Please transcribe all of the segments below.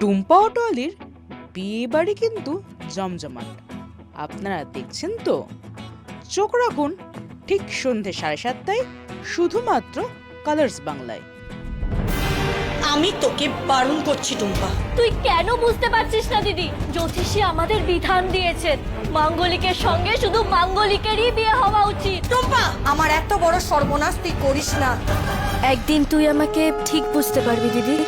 টুম্পা অটোয়ালির বিয়ে বাড়ি কিন্তু জমজমাট। আপনারা দেখছেন তো? চোখ রাখুন ঠিক সন্ধে সাড়ে সাতটায় শুধুমাত্র কালার্স বাংলায়। আমি তোকে বারণ করছি টুম্পা। তুই কেন বুঝতে পারছিস না দিদি? জ্যোতিষী আমাদের বিধান দিয়েছেন। মাঙ্গলিকের সঙ্গে শুধু মাঙ্গলিকেরই বিয়ে হওয়া উচিত। টুম্পা আমার এত বড় সর্বনাশ তুই করিস না। একদিন তুই আমাকে ঠিক বুঝতে পারবি দিদি।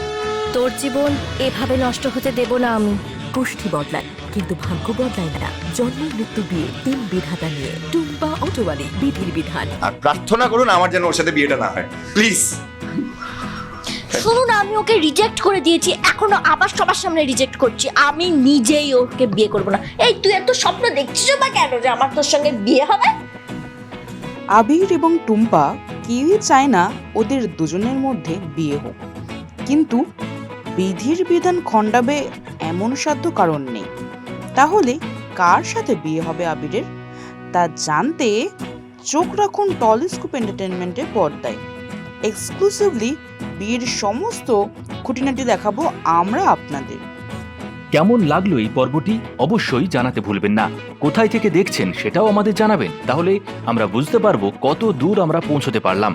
তোর জীবন এভাবে নষ্ট হতে দেব না আমি। কুষ্ঠি বদলায় কিন্তু ভাগ্য বদলায় না। জন্ম মৃত্যু বিয়ে তিন বিধাতা নিয়ে। টুম্পা অটোয়ালি বিধির বিধান। আর প্রার্থনা করুন আমার যেন ওর সাথে বিয়েটা না হয়। প্লিজ শুনুন আমি ওকে রিজেক্ট করে দিয়েছি। এখনও আবার সবার সামনে রিজেক্ট করছি। আমি নিজেই ওকে বিয়ে করব না। এই তুই এত স্বপ্ন দেখছিস বা কেন যে আমার তোর সঙ্গে বিয়ে হবে? আবির এবং টুম্পা কেউই চায় না ওদের দুজনের মধ্যে বিয়ে হোক। কিন্তু বিধির বিধান খণ্ডাবে এমন সাধ্য কারণ নেই। তাহলে কার সাথে বিয়ে হবে আবিরের? তা জানতে চোখ রাখুন টলিস্কোপ এন্টারটেনমেন্টের পর্দায়। এক্সক্লুসিভলি বিয়ের সমস্ত খুঁটিনাটি দেখাবো আমরা আপনাদের। কেমন লাগল এই পর্বটি অবশ্যই জানাতে ভুলবেন না। কোথায় থেকে দেখছেন সেটাও আমাদের জানাবেন। তাহলে আমরা বুঝতে পারব কত দূর আমরা পৌঁছতে পারলাম।